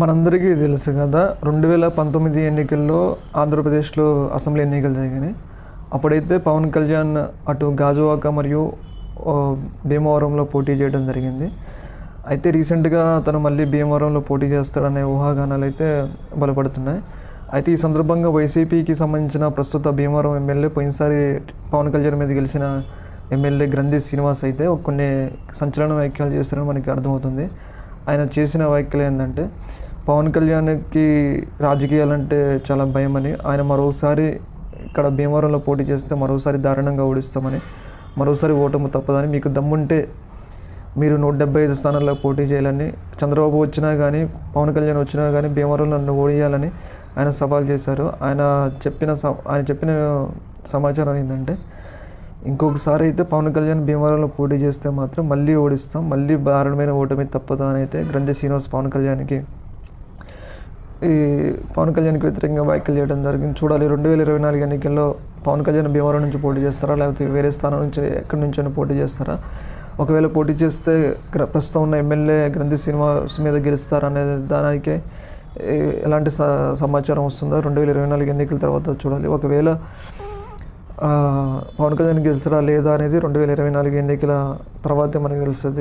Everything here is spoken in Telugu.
మనందరికీ తెలుసు కదా రెండు వేల పంతొమ్మిది ఎన్నికల్లో ఆంధ్రప్రదేశ్లో అసెంబ్లీ ఎన్నికలు జరిగినాయి. అప్పుడైతే పవన్ కళ్యాణ్ అటు గాజువాక మరియు భీమవరంలో పోటీ చేయడం జరిగింది. అయితే రీసెంట్గా తను మళ్ళీ భీమవరంలో పోటీ చేస్తాడనే ఊహాగానాలు అయితే బలపడుతున్నాయి. అయితే ఈ సందర్భంగా వైసీపీకి సంబంధించిన ప్రస్తుత భీమవరం ఎమ్మెల్యే పోయినసారి పవన్ కళ్యాణ్ మీద గెలిచిన ఎమ్మెల్యే గ్రంథి శ్రీనివాస్ అయితే కొన్ని సంచలన వ్యాఖ్యలు చేస్తారని మనకి అర్థమవుతుంది. ఆయన చేసిన వ్యాఖ్యలు ఏంటంటే పవన్ కళ్యాణ్కి రాజకీయాలంటే చాలా భయం అని ఆయన మరోసారి ఇక్కడ భీమవరంలో పోటీ చేస్తే మరోసారి దారుణంగా ఓడిస్తామని మరోసారి ఓటమి తప్పదని మీకు దమ్ముంటే మీరు నూట డెబ్బై ఐదు స్థానాల్లో పోటీ చేయాలని చంద్రబాబు వచ్చినా కానీ పవన్ కళ్యాణ్ వచ్చినా కానీ భీమవరంలో నన్ను ఓడియాలని ఆయన సవాల్ చేశారు. ఆయన చెప్పిన స- ఆయన చెప్పిన సమాచారం ఏంటంటే ఇంకొకసారి అయితే పవన్ కళ్యాణ్ భీమవరంలో పోటీ చేస్తే మాత్రం మళ్ళీ ఓడిస్తాం మళ్ళీ దారుణమైన ఓటమి తప్పదు అని అయితే గ్రంథి శ్రీనివాస్ పవన్ కళ్యాణ్కి ఈ పవన్ కళ్యాణ్కి వ్యతిరేకంగా వ్యాఖ్యలు చేయడం జరిగింది. చూడాలి రెండు వేల ఇరవై నాలుగు ఎన్నికల్లో పవన్ కళ్యాణ్ భీమవరం నుంచి పోటీ చేస్తారా? లేకపోతే వేరే స్థానం నుంచి ఎక్కడి నుంచి పోటీ చేస్తారా? ఒకవేళ పోటీ చేస్తే ప్రస్తుతం ఉన్న ఎమ్మెల్యే గ్రంథి శ్రీనివాస్ మీద గెలుస్తారా దానికే ఎలాంటి స- సమాచారం వస్తుందో? రెండు వేల ఇరవై నాలుగు ఎన్నికల తర్వాత చూడాలి. ఒకవేళ పవన్ కళ్యాణ్ గెలుస్తారా లేదా అనేది రెండు వేల ఇరవై నాలుగు ఎన్నికల తర్వాతే మనకు తెలుస్తుంది.